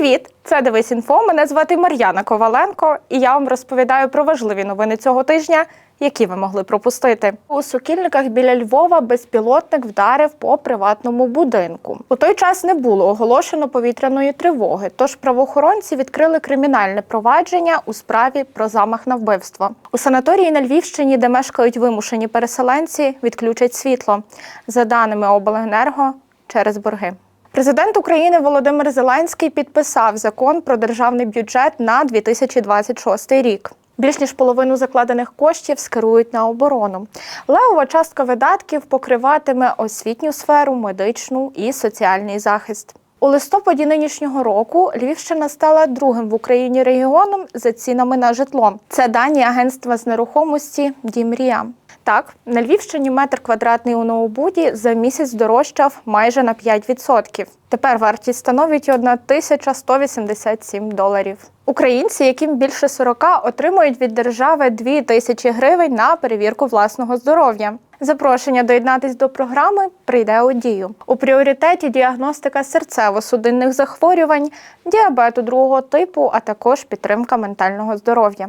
Привіт! Це Дивись інфо. Мене звати Мар'яна Коваленко, і я вам розповідаю про важливі новини цього тижня, які ви могли пропустити. У сукільниках біля Львова безпілотник вдарив по приватному будинку. У той час не було оголошено повітряної тривоги, тож правоохоронці відкрили кримінальне провадження у справі про замах на вбивство. У санаторії на Львівщині, де мешкають вимушені переселенці, відключать світло. За даними обленерго, через борги. Президент України Володимир Зеленський підписав закон про державний бюджет на 2026 рік. Більш ніж половину закладених коштів скерують на оборону. Левова частка видатків покриватиме освітню сферу, медичну і соціальний захист. У листопаді нинішнього року Львівщина стала другим в Україні регіоном за цінами на житло. Це дані агентства з нерухомості Дімрія. Так, на Львівщині метр квадратний у Новобуді за місяць дорожчав майже на 5%. Тепер вартість становить 1187 доларів. Українці, яким більше 40, отримують від держави 2 тисячі гривень на перевірку власного здоров'я. Запрошення доєднатись до програми прийде у дію. У пріоритеті діагностика серцево-судинних захворювань, діабету другого типу, а також підтримка ментального здоров'я.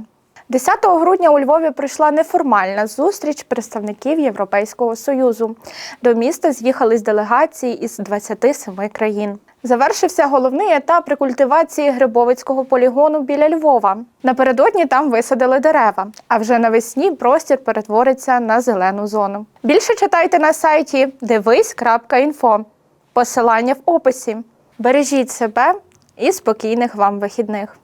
10 грудня у Львові пройшла неформальна зустріч представників Європейського союзу. До міста з'їхались делегації із 27 країн. Завершився головний етап рекультивації Грибовицького полігону біля Львова. Напередодні там висадили дерева, а вже навесні простір перетвориться на зелену зону. Більше читайте на сайті дивись.інфо. Посилання в описі. Бережіть себе і спокійних вам вихідних.